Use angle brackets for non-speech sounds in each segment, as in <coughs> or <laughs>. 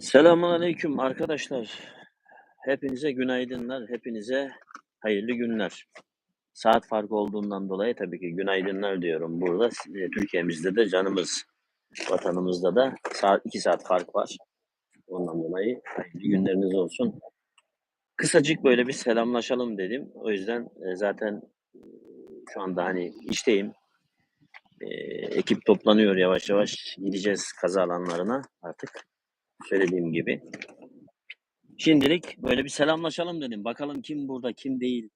Selamünaleyküm arkadaşlar. Hepinize günaydınlar, hepinize hayırlı günler. Saat farkı olduğundan dolayı tabii ki günaydınlar diyorum burada. Türkiye'mizde de canımız, vatanımızda da saat 2 saat fark var. Ondan dolayı hayırlı günleriniz olsun. Kısacık böyle bir selamlaşalım dedim. O yüzden e, zaten e, şu anda hani işteyim. E, ekip toplanıyor yavaş yavaş. Gideceğiz kaza alanlarına artık. Söylediğim gibi. Şimdilik böyle bir selamlaşalım dedim. Bakalım kim burada, kim değil.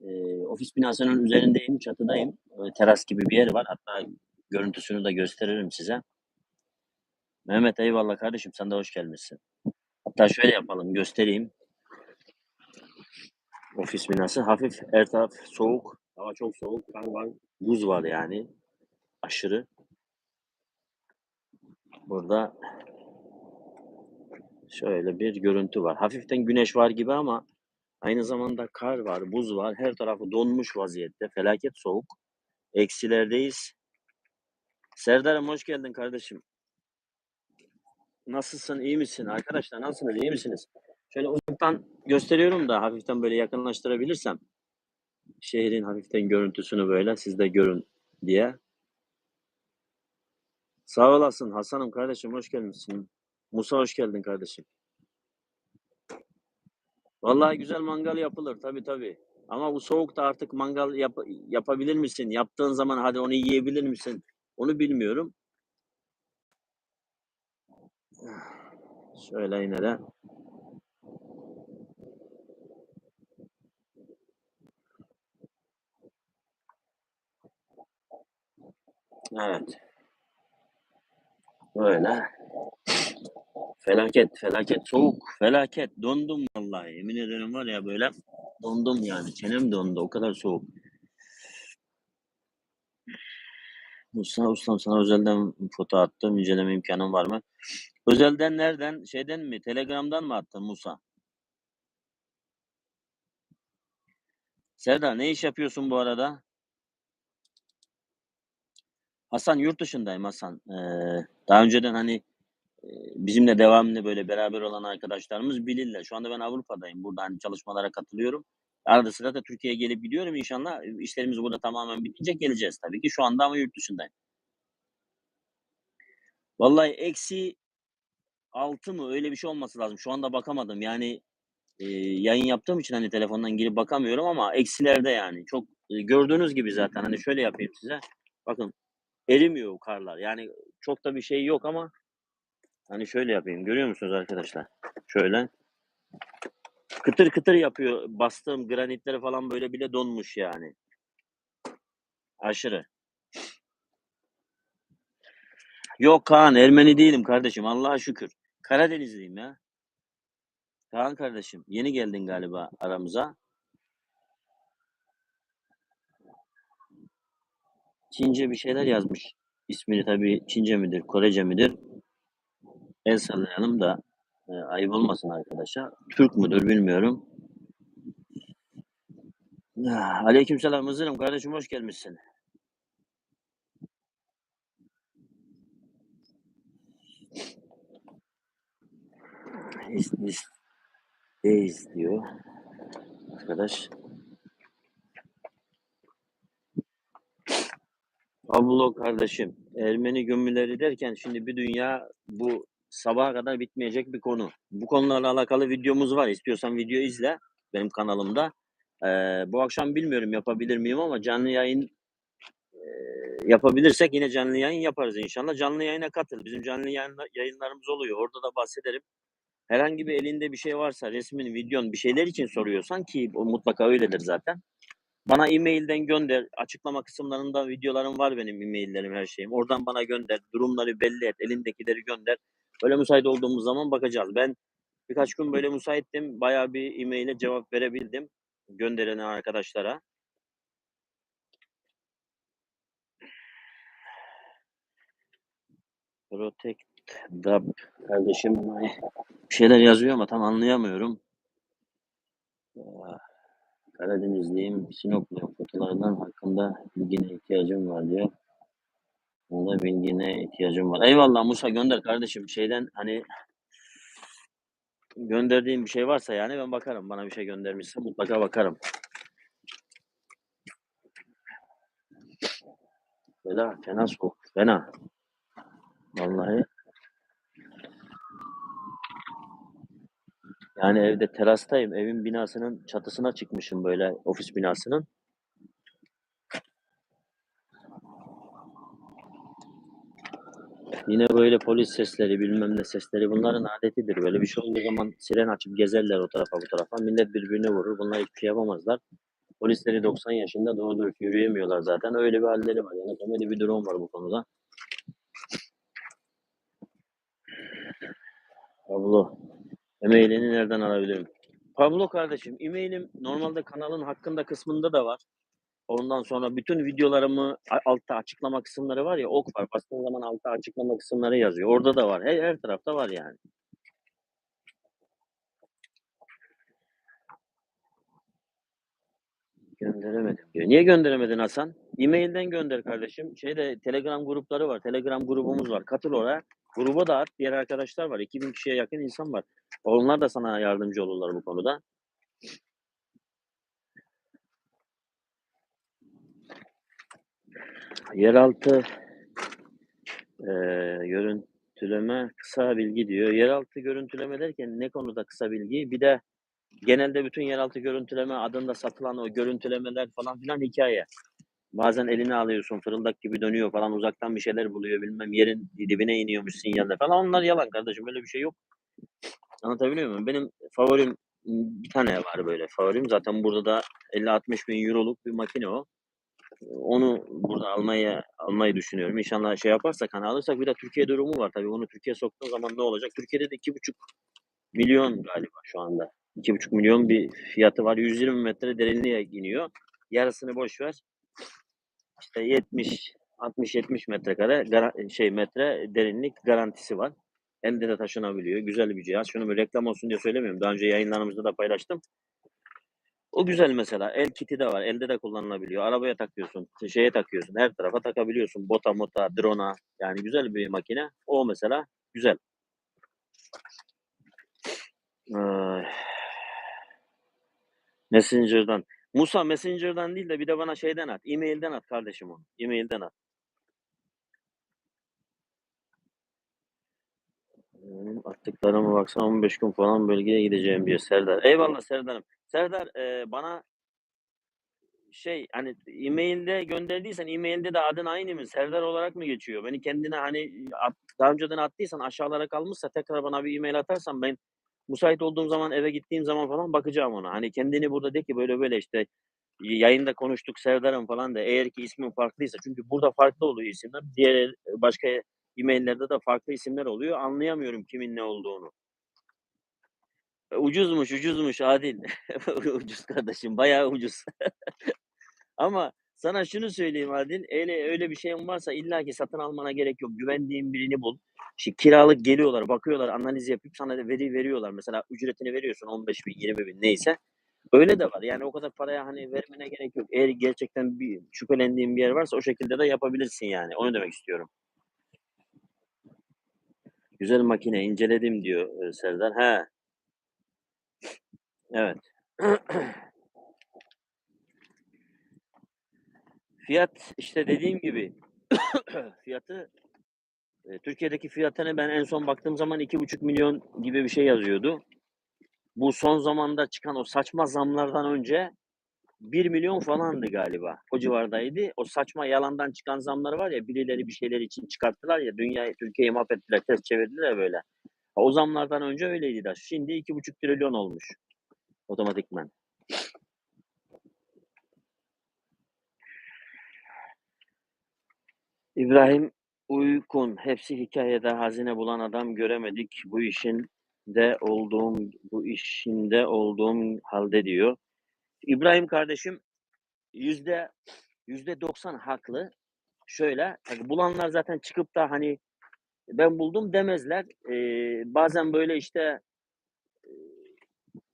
Ee, ofis binasının üzerindeyim, çatıdayım. Böyle teras gibi bir yer var. Hatta görüntüsünü de gösteririm size. Mehmet eyvallah kardeşim sen de hoş gelmişsin. Hatta şöyle yapalım göstereyim. Ofis binası hafif her taraf soğuk. Hava çok soğuk. Kar var. Buz var yani. Aşırı. Burada şöyle bir görüntü var. Hafiften güneş var gibi ama aynı zamanda kar var, buz var. Her tarafı donmuş vaziyette. Felaket soğuk. Eksilerdeyiz. Serdar'ım hoş geldin kardeşim. Nasılsın, iyi misin? Arkadaşlar nasılsınız, iyi misiniz? Şöyle uzaktan gösteriyorum da hafiften böyle yakınlaştırabilirsem şehrin hafiften görüntüsünü böyle siz de görün diye. Sağ olasın Hasan'ım kardeşim hoş gelmişsin. Musa hoş geldin kardeşim. Vallahi güzel mangal yapılır tabi tabi. Ama bu soğukta artık mangal yap- yapabilir misin? Yaptığın zaman hadi onu yiyebilir misin? Onu bilmiyorum. Şöyle yine de. Evet. Böyle. Felaket, felaket. Soğuk, felaket. Dondum vallahi. Yemin ederim var ya böyle dondum yani. Çenem dondu. O kadar soğuk. Musa ustam sana özelden foto attım. İnceleme imkanın var mı? Özelden nereden? Şeyden mi? Telegram'dan mı attın Musa? Serdar ne iş yapıyorsun bu arada? Hasan yurt dışındayım Hasan. Ee, daha önceden hani bizimle devamlı böyle beraber olan arkadaşlarımız bilirler. Şu anda ben Avrupa'dayım. Burada hani çalışmalara katılıyorum. Arada sırada da Türkiye'ye gelip gidiyorum. İnşallah işlerimiz burada tamamen bitince geleceğiz tabii ki. Şu anda ama yurt dışındayım. Vallahi eksi 6 mı öyle bir şey olması lazım. Şu anda bakamadım. Yani e, yayın yaptığım için hani telefondan girip bakamıyorum ama eksilerde yani. Çok e, gördüğünüz gibi zaten hani şöyle yapayım size. Bakın erimiyor karlar. Yani çok da bir şey yok ama hani şöyle yapayım. Görüyor musunuz arkadaşlar? Şöyle. Kıtır kıtır yapıyor. Bastığım granitleri falan böyle bile donmuş yani. Aşırı. Yok Kaan Ermeni değilim kardeşim Allah'a şükür. Karadenizliyim ya. Kaan kardeşim yeni geldin galiba aramıza. Çince bir şeyler yazmış. İsmini tabii Çince midir, Korece midir? El sallayalım da e, ayıp olmasın arkadaşa. Türk müdür bilmiyorum. Ah, Aleykümselam Hızır'ım kardeşim hoş gelmişsin. İs diyor arkadaş. Pablo kardeşim, Ermeni gömüleri derken şimdi bir dünya bu sabaha kadar bitmeyecek bir konu. Bu konularla alakalı videomuz var. İstiyorsan video izle benim kanalımda. Ee, bu akşam bilmiyorum yapabilir miyim ama canlı yayın e, yapabilirsek yine canlı yayın yaparız inşallah. Canlı yayına katıl. Bizim canlı yayın, yayınlarımız oluyor. Orada da bahsederim. Herhangi bir elinde bir şey varsa resmin, videon bir şeyler için soruyorsan ki o mutlaka öyledir zaten. Bana e-mailden gönder. Açıklama kısımlarında videolarım var benim e-maillerim her şeyim. Oradan bana gönder. Durumları belli et. Elindekileri gönder. Böyle müsait olduğumuz zaman bakacağız. Ben birkaç gün böyle müsaittim. Bayağı bir e-maile cevap verebildim. Gönderene arkadaşlara. Protect Dub kardeşim bir şeyler yazıyor ama tam anlayamıyorum. Karadenizliyim, Sinopluyum. Fotolardan hakkında bilgine ihtiyacım var diyor. Bunda bilgine ihtiyacım var. Eyvallah Musa gönder kardeşim. Şeyden hani Gönderdiğin bir şey varsa yani ben bakarım. Bana bir şey göndermişse mutlaka bakarım. Fena, fena soğuk. Fena. Vallahi. Yani evde terastayım. Evin binasının çatısına çıkmışım böyle ofis binasının. Yine böyle polis sesleri bilmem ne sesleri bunların adetidir. Böyle bir şey olduğu zaman siren açıp gezerler o tarafa bu tarafa. Millet birbirini vurur. Bunlar hiçbir şey yapamazlar. Polisleri 90 yaşında doğru dürüst yürüyemiyorlar zaten. Öyle bir halleri var. Yani komedi bir durum var bu konuda. Pablo. E-mailini nereden alabilirim? Pablo kardeşim e-mailim normalde kanalın hakkında kısmında da var. Ondan sonra bütün videolarımı altta açıklama kısımları var ya ok var. Bastığın zaman altta açıklama kısımları yazıyor. Orada da var. Her, her tarafta var yani. Gönderemedim diyor. Niye gönderemedin Hasan? E-mailden gönder kardeşim. Şeyde Telegram grupları var. Telegram grubumuz var. Katıl oraya. Gruba da at. Diğer arkadaşlar var. 2000 kişiye yakın insan var. Onlar da sana yardımcı olurlar bu konuda. Yeraltı eee görüntüleme kısa bilgi diyor. Yeraltı görüntüleme derken ne konuda kısa bilgi? Bir de genelde bütün yeraltı görüntüleme adında satılan o görüntülemeler falan filan hikaye. Bazen eline alıyorsun fırıldak gibi dönüyor falan uzaktan bir şeyler buluyor bilmem yerin dibine iniyormuş sinyaller falan. Onlar yalan kardeşim öyle bir şey yok. Anlatabiliyor muyum? Benim favorim bir tane var böyle favorim. Zaten burada da 50-60 bin euroluk bir makine o. Onu burada almaya almayı düşünüyorum. İnşallah şey yaparsak hani alırsak bir de Türkiye durumu var tabii. Onu Türkiye soktuğun zaman ne olacak? Türkiye'de de 2,5 milyon galiba şu anda. 2,5 milyon bir fiyatı var. 120 metre derinliğe iniyor. Yarısını boş ver. İşte 70 60-70 metrekare şey metre derinlik garantisi var. Elde de taşınabiliyor. Güzel bir cihaz. Şunu bir reklam olsun diye söylemiyorum. Daha önce yayınlarımızda da paylaştım. O güzel mesela. El kiti de var. Elde de kullanılabiliyor. Arabaya takıyorsun, şeye takıyorsun. Her tarafa takabiliyorsun. Bota mota, drone'a. Yani güzel bir makine. O mesela güzel. Ay. Messenger'dan. Musa Messenger'dan değil de bir de bana şeyden at. E-mail'den at kardeşim onu. E-mail'den at. Attıklarıma baksana 15 gün falan bölgeye gideceğim diyor Serdar. Eyvallah Serdar'ım. Serdar e, bana şey hani e-mailde gönderdiysen e-mailde de adın aynı mı? Serdar olarak mı geçiyor? Beni kendine hani at, daha önceden attıysan aşağılara kalmışsa tekrar bana bir e-mail atarsan ben müsait olduğum zaman eve gittiğim zaman falan bakacağım ona. Hani kendini burada de ki böyle böyle işte yayında konuştuk Serdar'ım falan da eğer ki ismin farklıysa çünkü burada farklı oluyor isimler. Diğer başka e-maillerde de farklı isimler oluyor. Anlayamıyorum kimin ne olduğunu. Ucuzmuş, ucuzmuş Adil. <laughs> ucuz kardeşim, bayağı ucuz. <laughs> Ama sana şunu söyleyeyim Adil, öyle öyle bir şeyin varsa illa ki satın almana gerek yok. Güvendiğin birini bul. Şimdi kiralık geliyorlar, bakıyorlar, analiz yapıp sana veri veriyorlar. Mesela ücretini veriyorsun 15 bin, 20 bin neyse. Öyle de var. Yani o kadar paraya hani vermene gerek yok. Eğer gerçekten bir şüphelendiğin bir yer varsa o şekilde de yapabilirsin yani. Onu demek istiyorum. Güzel makine inceledim diyor e, Serdar. He, evet. Fiyat işte dediğim gibi <coughs> fiyatı e, Türkiye'deki fiyatını ben en son baktığım zaman iki buçuk milyon gibi bir şey yazıyordu. Bu son zamanda çıkan o saçma zamlardan önce 1 milyon falandı galiba. O civardaydı. O saçma yalandan çıkan zamlar var ya birileri bir şeyler için çıkarttılar ya dünyayı Türkiye'yi mahvettiler, ters çevirdiler böyle. O zamlardan önce öyleydi de. Şimdi iki buçuk trilyon olmuş otomatikman. İbrahim Uykun. Hepsi hikayede hazine bulan adam göremedik. Bu işin de olduğum bu işinde olduğum halde diyor. İbrahim kardeşim yüzde yüzde 90 haklı. Şöyle bulanlar zaten çıkıp da hani ben buldum demezler. Ee, bazen böyle işte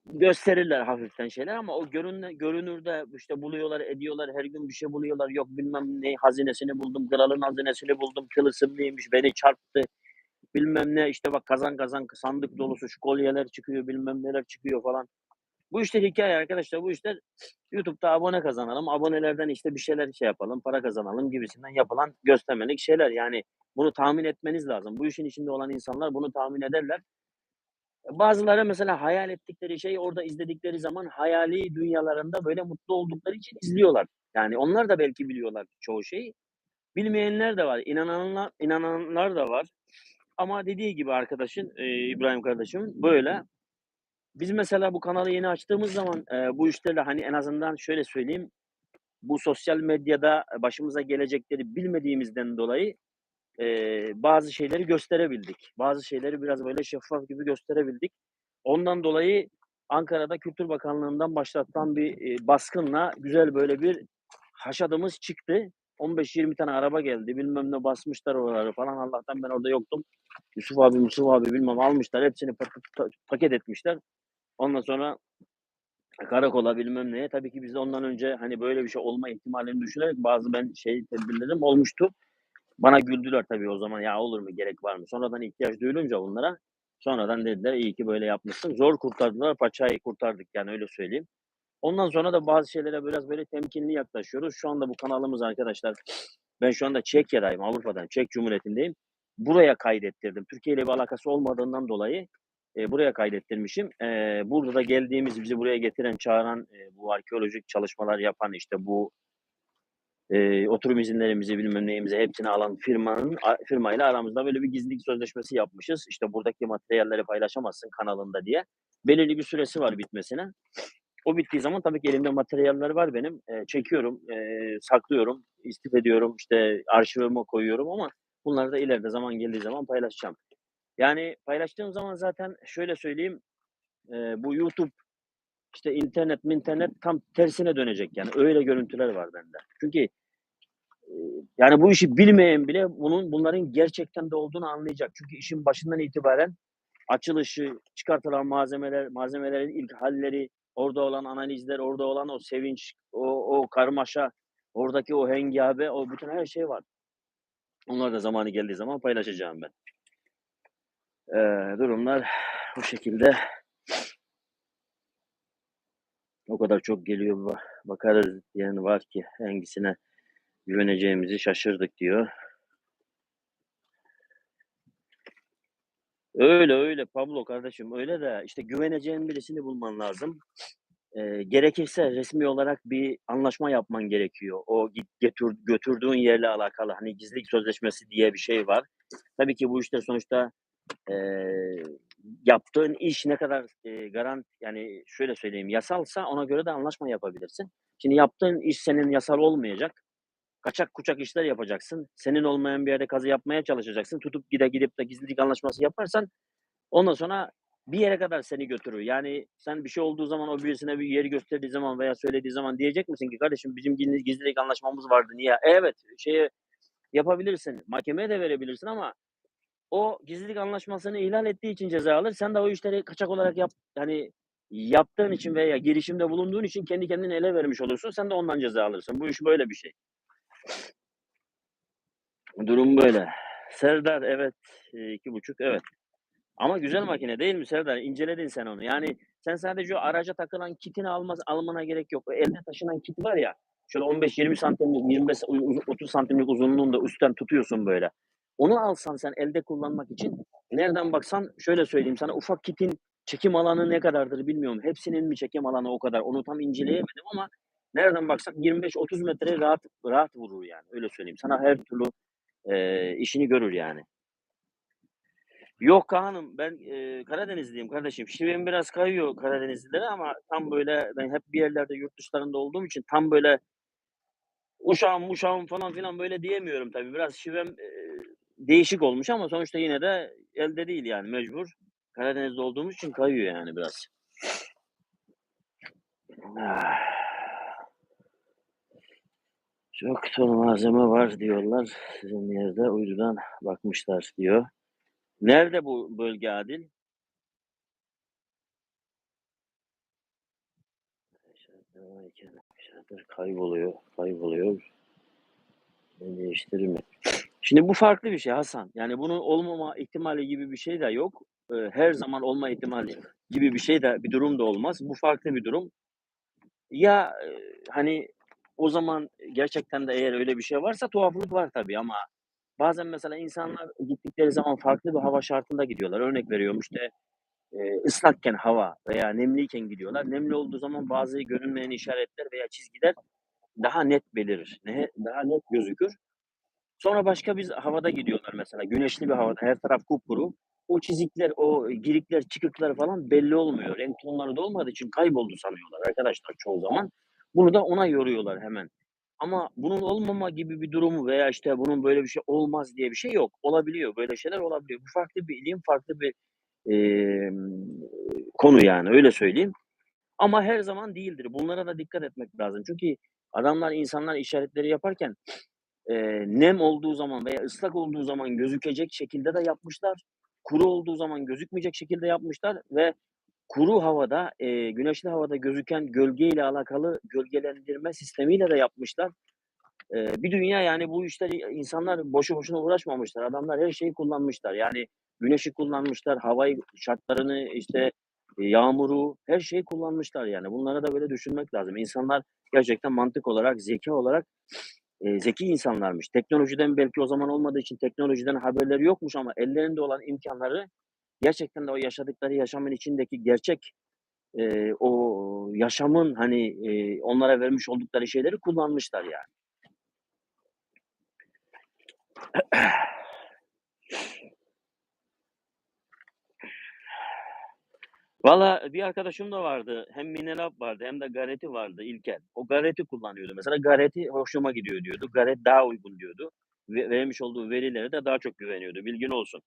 gösterirler hafiften şeyler ama o görün, görünürde işte buluyorlar ediyorlar her gün bir şey buluyorlar yok bilmem ne hazinesini buldum kralın hazinesini buldum tılsımlıymış beni çarptı bilmem ne işte bak kazan kazan sandık dolusu şu kolyeler çıkıyor bilmem neler çıkıyor falan. Bu işler hikaye arkadaşlar. Bu işler YouTube'da abone kazanalım. Abonelerden işte bir şeyler şey yapalım. Para kazanalım gibisinden yapılan göstermelik şeyler. Yani bunu tahmin etmeniz lazım. Bu işin içinde olan insanlar bunu tahmin ederler. Bazıları mesela hayal ettikleri şeyi orada izledikleri zaman hayali dünyalarında böyle mutlu oldukları için izliyorlar. Yani onlar da belki biliyorlar çoğu şeyi. Bilmeyenler de var. inananlar, inananlar da var. Ama dediği gibi arkadaşın, İbrahim kardeşimin böyle. Biz mesela bu kanalı yeni açtığımız zaman, eee, bu işlerle hani en azından şöyle söyleyeyim, bu sosyal medyada başımıza gelecekleri bilmediğimizden dolayı, eee, bazı şeyleri gösterebildik. Bazı şeyleri biraz böyle şeffaf gibi gösterebildik. Ondan dolayı Ankara'da Kültür Bakanlığı'ndan başlatılan bir, eee, baskınla güzel böyle bir haşadımız çıktı. 15-20 tane araba geldi. Bilmem ne basmışlar oraları falan. Allah'tan ben orada yoktum. Yusuf abi, Musuf abi bilmem almışlar. Hepsini pak pa paket etmişler. Ondan sonra karakola bilmem neye. Tabii ki biz de ondan önce hani böyle bir şey olma ihtimalini düşünerek bazı ben şey tedbirlerim olmuştu. Bana güldüler tabii o zaman. Ya olur mu gerek var mı? Sonradan ihtiyaç duyulunca bunlara sonradan dediler iyi ki böyle yapmışsın. Zor kurtardılar. Paçayı kurtardık yani öyle söyleyeyim. Ondan sonra da bazı şeylere biraz böyle temkinli yaklaşıyoruz. Şu anda bu kanalımız arkadaşlar ben şu anda Çekya'dayım. Avrupa'dayım. Çek Cumhuriyeti'ndeyim. Buraya kaydettirdim. Türkiye ile bir alakası olmadığından dolayı, eee, buraya kaydettirmişim. Eee, burada da geldiğimiz, bizi buraya getiren, çağıran, eee, bu arkeolojik çalışmalar yapan, işte bu eee, oturum izinlerimizi, bilmem neyimizi hepsini alan firmanın a firmayla aramızda böyle bir gizlilik sözleşmesi yapmışız. İşte buradaki materyalleri paylaşamazsın kanalında diye. Belirli bir süresi var bitmesine. O bittiği zaman tabii ki elimde materyaller var benim. Eee, çekiyorum, eee, saklıyorum, istif ediyorum, işte arşivime koyuyorum ama bunları da ileride zaman geldiği zaman paylaşacağım. Yani paylaştığım zaman zaten şöyle söyleyeyim, eee, bu YouTube, işte internet minternet tam tersine dönecek yani. Öyle görüntüler var bende. Çünkü, eee, yani bu işi bilmeyen bile bunun bunların gerçekten de olduğunu anlayacak. Çünkü işin başından itibaren açılışı, çıkartılan malzemeler, malzemelerin ilk hâlleri, orada olan analizler, orada olan o sevinç, o o karmaşa, oradaki o hengabe, o bütün her şey var. Onları da zamanı geldiği zaman paylaşacağım ben. Eee, durumlar bu şekilde. O kadar çok geliyor ba bakarız diyen var ki hangisine güveneceğimizi şaşırdık diyor. Öyle, öyle Pablo kardeşim öyle de işte güveneceğin birisini bulman lazım. Eee, gerekirse resmî olarak bir anlaşma yapman gerekiyor. O git getur götürdüğün yerle alakalı hani gizlilik sözleşmesi diye bir şey var. Tabii ki bu işler sonuçta, eee, yaptığın iş ne kadar, eee, garan yani şöyle söyleyeyim, yasalsa ona göre de anlaşma yapabilirsin. Şimdi yaptığın iş senin yasal olmayacak. Kaçak kuçak işler yapacaksın. Senin olmayan bir yerde kazı yapmaya çalışacaksın. Tutup gide gidip de gizlilik anlaşması yaparsan ondan sonra bir yere kadar seni götürür. Yani sen bir şey olduğu zaman o birisine bir yeri gösterdiği zaman veya söylediği zaman diyecek misin ki kardeşim bizim gizli gizlilik anlaşmamız vardı niye? Evet, şeye yapabilirsin, mahkemeye de verebilirsin ama o gizlilik anlaşmasını ihlal ettiği için ceza alır. Sen de o işleri kaçak olarak yap hani yaptığın için veya girişimde bulunduğun için kendi kendini ele vermiş olursun. Sen de ondan ceza alırsın. Bu iş böyle bir şey. Durum böyle. Serdar evet, eee, 2.5 evet. Ama güzel makine değil mi Serdar? İnceledin sen onu. Yani sen sadece o araca takılan kitini almaz almana gerek yok. O elde taşınan kit var ya, şöyle 15-20 santimlik, 25 u u 30 santimlik uzunluğunda üstten tutuyorsun böyle. Onu alsan sen elde kullanmak için nereden baksan şöyle söyleyeyim sana ufak kitin çekim alanı ne kadardır bilmiyorum. Hepsinin mi çekim alanı o kadar? Onu tam inceleyemedim ama nereden baksan 25-30 metre rahat rahat vurur yani. Öyle söyleyeyim. Sana her türlü, eee, işini görür yani. Yok Kaan'ım ben, eee, Karadenizliyim kardeşim. Şivem biraz kayıyor Karadenizlilere ama tam böyle ben hep bir yerlerde yurt dışlarında olduğum için tam böyle uşağım muşağım falan filan böyle diyemiyorum tabii. Biraz şivem, eee, değişik olmuş ama sonuçta yine de elde değil yani mecbur. Karadeniz'de olduğumuz için kayıyor yani biraz. Çok ton malzeme var diyorlar. Sizin yerde uydudan bakmışlar diyor. Nerede bu bölge Adil? kayboluyor, kayboluyor. Mi? Şimdi bu farklı bir şey Hasan. Yani bunun olmama ihtimali gibi bir şey de yok. Eee, her zaman olma ihtimali gibi bir şey de bir durum da olmaz. Bu farklı bir durum. Ya, eee, hani, o zaman gerçekten de eğer öyle bir şey varsa tuhaflık var tabii ama bazen mesela insanlar gittikleri zaman farklı bir hava şartında gidiyorlar. Örnek veriyorum, işte, eee, ıslakken hava veya nemliyken gidiyorlar. Nemli olduğu zaman bazı görünmeyen işaretler veya çizgiler daha net belirir. Nehe daha net gözükür. Sonra başka bir z havada gidiyorlar mesela, güneşli bir havada, her taraf kupkuru. O çizikler, o girikler, çıkıklar falan belli olmuyor. Renk tonları da olmadığı için kayboldu sanıyorlar arkadaşlar çoğu zaman. Bunu da ona yoruyorlar hemen. Ama bunun olmama gibi bir durumu veya, işte, bunun böyle bir şey olmaz diye bir şey yok. Olabiliyor, böyle şeyler olabiliyor. Bu farklı bir ilim, farklı bir, emm, konu yani, öyle söyleyeyim. Ama her zaman değildir. Bunlara da dikkat etmek lazım. Çünkü adamlar, insanlar işaretleri yaparken, eee, nem olduğu zaman veya ıslak olduğu zaman gözükecek şekilde de yapmışlar. Kuru olduğu zaman gözükmeyecek şekilde yapmışlar ve kuru havada, eee, güneşli havada gözüken gölgeyle alakalı gölgelendirme sistemiyle de yapmışlar. Eee, bir dünya yani bu işleri insanlar boşu boşuna uğraşmamışlar. Adamlar her şeyi kullanmışlar. Yani güneşi kullanmışlar, havayı şartlarını, işte, yağmuru, her şeyi kullanmışlar yani. Bunları da böyle düşünmek lazım. İnsanlar gerçekten mantık olarak, zekâ olarak, eee, zeki insanlarmış. Teknolojiden belki o zaman olmadığı için teknolojiden haberleri yokmuş ama ellerinde olan imkânları gerçekten de o yaşadıkları yaşamın içindeki gerçek, eee, o yaşamın, hani, eee, onlara vermiş oldukları şeyleri kullanmışlar yani. Valla bir arkadaşım da vardı. Hem Minelab vardı hem de Garet'i vardı İlker. O Garet'i kullanıyordu mesela. Garet'i hoşuma gidiyor diyordu. Garet daha uygun diyordu. Ve vermiş olduğu verilere de daha çok güveniyordu. Bilgin olsun.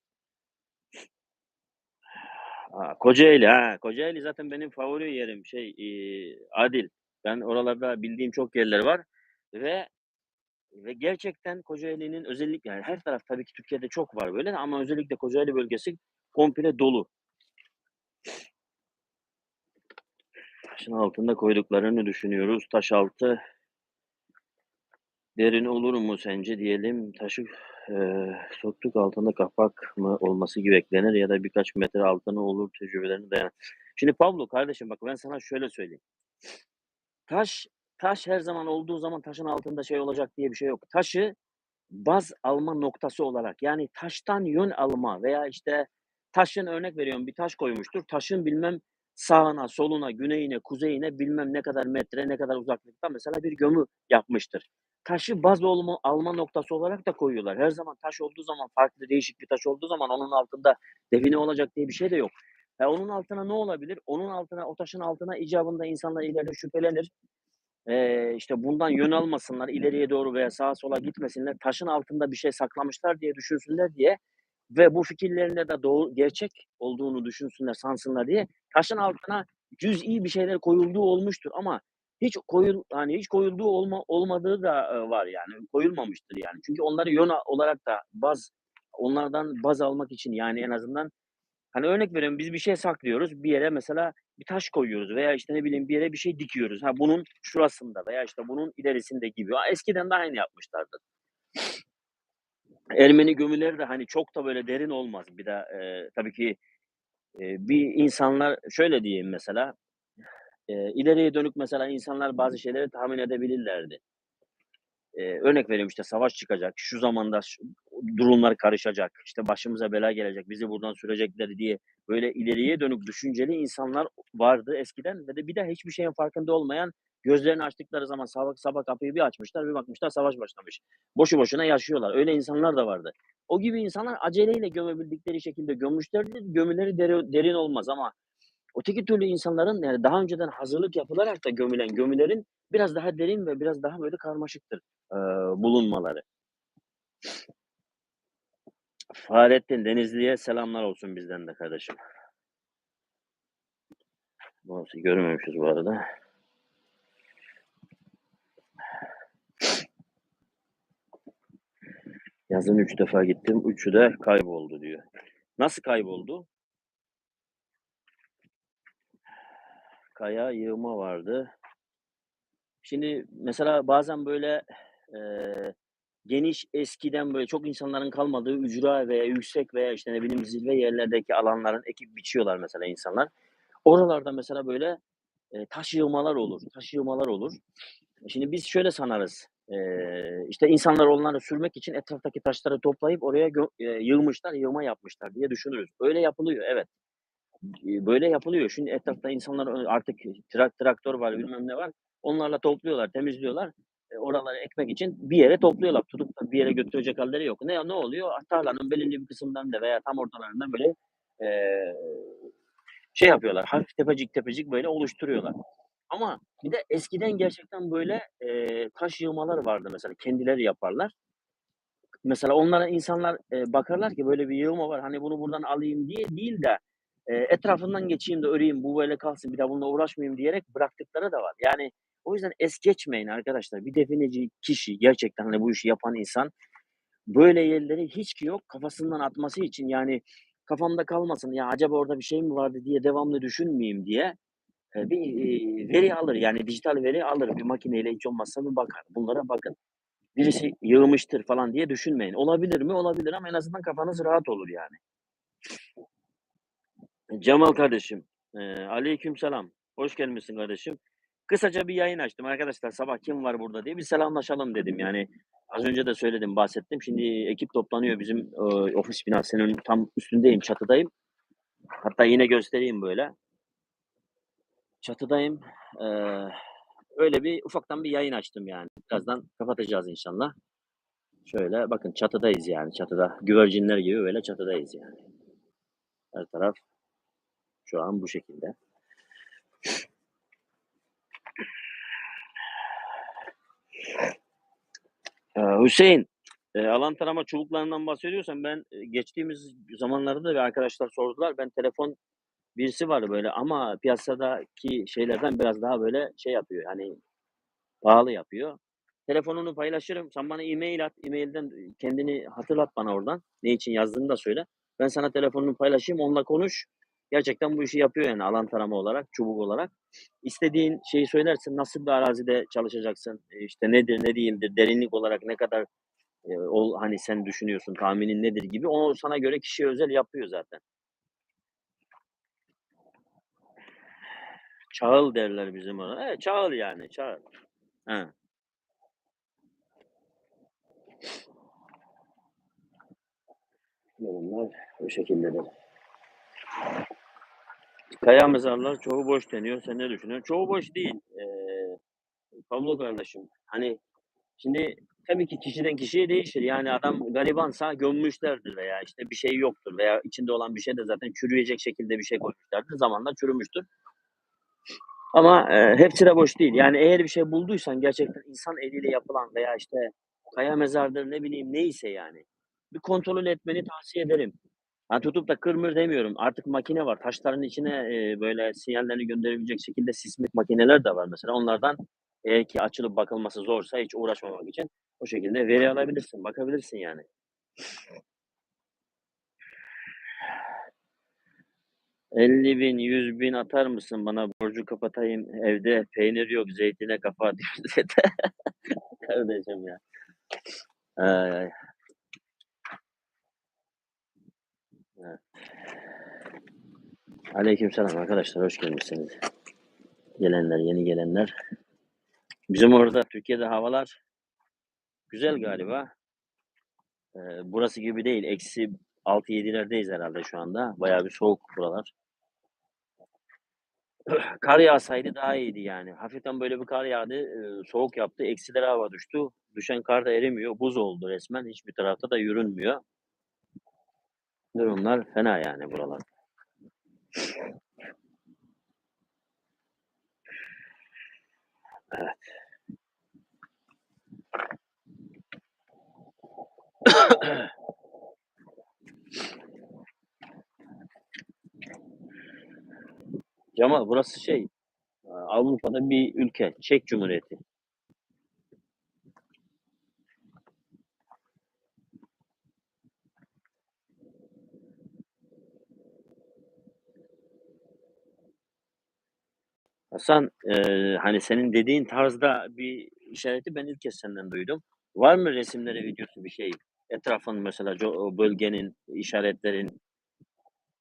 Kocaeli, ha, Kocaeli zaten benim favori yerim. Şey, iii, Adil. Ben oralarda bildiğim çok yerler var ve ve gerçekten Kocaeli'nin özellikle yani her taraf tabii ki Türkiye'de çok var böyle ama özellikle Kocaeli bölgesi komple dolu. Taşın altında koyduklarını düşünüyoruz. Taş altı derin olur mu sence diyelim. Taşı, eee, söktük altında kapak mı olması gibi eklenir ya da birkaç metre altına olur tecrübelerine dayanan. Şimdi Pablo kardeşim bak ben sana şöyle söyleyeyim. Taş taş her zaman olduğu zaman taşın altında şey olacak diye bir şey yok. Taşı baz alma noktası olarak yani taştan yön alma veya, işte, taşın örnek veriyorum bir taş koymuştur. Taşın bilmem sağına, soluna, güneyine, kuzeyine bilmem ne kadar metre, ne kadar uzaklıkta mesela bir gömü yapmıştır. Taşı baz olma alma noktası olarak da koyuyorlar. Her zaman taş olduğu zaman, farklı değişik bir taş olduğu zaman onun altında define olacak diye bir şey de yok. Ya, onun altına ne olabilir? Onun altına, o taşın altına icabında insanlar ileride şüphelenir. Eee, işte, bundan yön almasınlar, ileriye doğru veya sağa sola gitmesinler, taşın altında bir şey saklamışlar diye düşünsünler diye ve bu fikirlerinde de doğru gerçek olduğunu düşünsünler, sansınlar diye taşın altına cüz'i bir şeyler koyulduğu olmuştur ama hiç koyul hani, hiç koyulduğu olma olmadığı da, eee, var yani. Koyulmamıştır yani. Çünkü onları yön olarak da baz onlardan baz almak için yani en azından hani, örnek veriyorum biz bir şey saklıyoruz. Bir yere mesela bir taş koyuyoruz veya, işte, ne bileyim bir yere bir şey dikiyoruz. Ha, bunun şurasında veya, işte, bunun ilerisinde gibi. Eskiden de aynı yapmışlardır. Ermeni gömüleri de, hani, çok da böyle derin olmaz. Bir de, eee, tabii ki, eee, bir insanlar şöyle diyeyim mesela, eee, ileriye dönük mesela insanlar bazı şeyleri tahmin edebilirlerdi. Eee, örnek veriyorum, işte, savaş çıkacak, şu zamanda ş durumlar karışacak, işte, başımıza bela gelecek, bizi buradan sürecekler diye böyle ileriye dönük düşünceli insanlar vardı eskiden ve de bir de hiçbir şeyin farkında olmayan, gözlerini açtıkları zaman sabah sabah kapıyı bir açmışlar, bir bakmışlar savaş başlamış. Boşu boşuna yaşıyorlar. Öyle insanlar da vardı. O gibi insanlar aceleyle gömebildikleri şekilde gömmüşlerdir. Gömüleri deri derin olmaz ama öteki türlü insanların, yani, daha önceden hazırlık yapılarak da gömülen gömülerin biraz daha derin ve biraz daha böyle karmaşıktır, eee, bulunmaları. Fahrettin Denizli'ye selamlar olsun bizden de kardeşim. Mouse'u görmemişiz bu arada. Yazın 3 defa gittim. 3'ü de kayboldu diyor. Nasıl kayboldu? Kaya yığma vardı. Şimdi mesela bazen böyle, eee geniş, eskiden böyle çok insanların kalmadığı ücra veya yüksek veya, işte, ne bileyim, zirve yerlerdeki alanların ekip biçiyorlar mesela insanlar. Oralarda mesela böyle, eee, taş yığmalar olur, taş yığmalar olur. Şimdi biz şöyle sanarız, eee, işte, insanlar onları sürmek için etraftaki taşları toplayıp oraya gö eee, yığmışlar, yığma yapmışlar diye düşünürüz. Öyle yapılıyor, evet. Böyle yapılıyor. Şimdi etrafta insanlar artık trak traktör var, bilmem ne var. Onlarla topluyorlar, temizliyorlar. Eee, oraları ekmek için bir yere topluyorlar. Tutup da bir yere götürecek hâlleri yok. Ne ne oluyor? Tarlanın belirli bir kısmından da veya tam ortalarından böyle, eee, şey yapıyorlar, hafif tepecik tepecik böyle oluşturuyorlar. Ama bir de eskiden gerçekten böyle, eee, taş yığmalar vardı mesela, kendileri yaparlar. Mesela onlara insanlar, eee, bakarlar ki böyle bir yığma var, hani, bunu buradan alayım diye değil de, eee, etrafından geçeyim de öreyim, bu böyle kalsın, bir daha bununla uğraşmayayım diyerek bıraktıkları da var. Yani o yüzden es geçmeyin arkadaşlar. Bir defineci kişi, gerçekten, hani, bu işi yapan insan böyle yerleri hiç ki yok kafasından atması için, yani kafamda kalmasın, ya acaba orada bir şey mi vardı diye devamlı düşünmeyeyim diye, bir, veri alır, yani dijital veri alır. Bir makineyle hiç olmazsa bir bakar. Bunlara bakın. Birisi yığmıştır falan diye düşünmeyin. Olabilir mi? Olabilir ama en azından kafanız rahat olur yani. Cemal kardeşim, eee, aleykümselam. Hoş gelmişsin kardeşim. Kısaca bir yayın açtım arkadaşlar, sabah kim var burada diye bir selamlaşalım dedim. Yani az önce de söyledim, bahsettim. Şimdi ekip toplanıyor bizim, eee, ofis binasının tam üstündeyim, çatıdayım. Hatta yine göstereyim böyle. Çatıdayım. Eee, öyle bir ufaktan bir yayın açtım yani. Birazdan kapatacağız inşallah. Şöyle bakın çatıdayız yani çatıda. Güvercinler gibi böyle çatıdayız yani. Her taraf şu an bu şekilde. Eee, Hüseyin, eee, alan tarama çubuklarından bahsediyorsan ben, eee, geçtiğimiz zamanlarda da arkadaşlar sordular. Ben telefon birisi var böyle ama piyasadaki şeylerden biraz daha böyle şey yapıyor, hani, pahalı yapıyor. Telefonunu paylaşırım. Sen bana e-mail at. E-mail'den kendini hatırlat bana oradan. Ne için yazdığını da söyle. Ben sana telefonunu paylaşayım, onunla konuş. Gerçekten bu işi yapıyor yani alan tarama olarak, çubuk olarak. İstediğin şeyi söylersin, nasıl bir arazide çalışacaksın, eee, işte nedir, ne değildir, derinlik olarak ne kadar, eee, ol hani, sen düşünüyorsun, tahminin nedir gibi. O sana göre kişiye özel yapıyor zaten. Çağıl derler bizim orada. Evet, çağıl yani, çağıl. He. Durumlar bu şekildedir. Kaya mezarlar çoğu boş deniyor. Sen ne düşünüyorsun? Çoğu boş değil, eee, Pablo kardeşim. Hani, şimdi tabii ki kişiden kişiye değişir. Yani adam garibansa gömmüşlerdir veya, işte, bir şey yoktur veya içinde olan bir şey de zaten çürüyecek şekilde bir şey koymuşlardır. Zamanla çürümüştür. Ama, eee, hepsi de boş değil. Yani eğer bir şey bulduysan gerçekten insan eliyle yapılan veya, işte, kaya mezardır, ne bileyim, neyse yani, bir kontrol etmeni tavsiye ederim. Ha, tutup da kır mır demiyorum. Artık makine var. Taşların içine, eee, böyle sinyallerini gönderebilecek şekilde sismik makineler de var mesela. Onlardan eğer ki açılıp bakılması zorsa hiç uğraşmamak için o şekilde veri alabilirsin, bakabilirsin yani. "50.000, 100.000 atar mısın bana? Borcu kapatayım. Evde peynir yok, zeytine kafa <laughs> atıyoruz." dedi. Kardeşim ya. Ay, ay. Evet. Aleykümselam arkadaşlar, hoş gelmişsiniz. Gelenler, yeni gelenler. Bizim orada Türkiye'de havalar güzel galiba. Eee, burası gibi değil. Eksi 6-7'lerdeyiz herhâlde şu anda. Bayağı bir soğuk buralar. <clears throat> Kar yağsaydı daha iyiydi yani. Hafiften böyle bir kar yağdı, eee, soğuk yaptı, eksilere hava düştü. Düşen kar da erimiyor, buz oldu resmen. Hiçbir tarafta da yürünmüyor. Durumlar fena yani buralarda. Evet. Cemal burası şey, Avrupa'da bir ülke, Çek Cumhuriyeti. Hasan, eee, hani, senin dediğin tarzda bir işareti ben ilk kez senden duydum. Var mı resimleri, videosu bir şey? Etrafın mesela bölgenin, işaretlerin.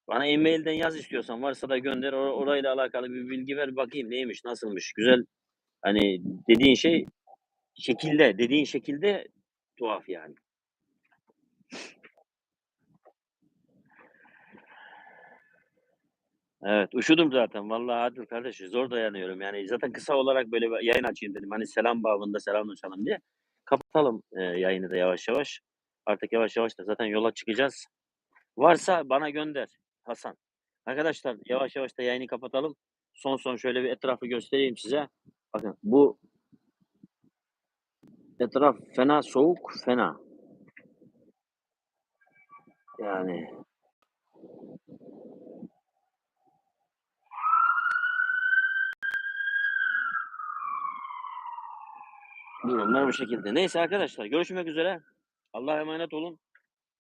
Bana e-mailden yaz istiyorsan varsa da gönder. Or- orayla alakalı bir bilgi ver bakayım neymiş, nasılmış. Güzel. Hani dediğin şey şekilde, dediğin şekilde tuhaf yani. Evet, üşüdüm zaten. Vallahi Adil kardeş zor dayanıyorum. Yani zaten kısa olarak böyle bir yayın açayım dedim. Hani selam babında selamlaşalım diye. Kapatalım e, yayını da yavaş yavaş. Artık yavaş yavaş da zaten yola çıkacağız. Varsa bana gönder Hasan. Arkadaşlar yavaş yavaş da yayını kapatalım. Son son şöyle bir etrafı göstereyim size. Bakın bu etraf fena soğuk, fena. Yani durumlar bu şekilde. Neyse arkadaşlar görüşmek üzere. Allah'a emanet olun.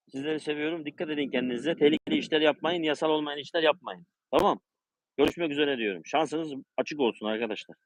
Sizleri seviyorum. Dikkat edin kendinize. Tehlikeli işler yapmayın. Yasal olmayan işler yapmayın. Tamam. Görüşmek üzere diyorum. Şansınız açık olsun arkadaşlar.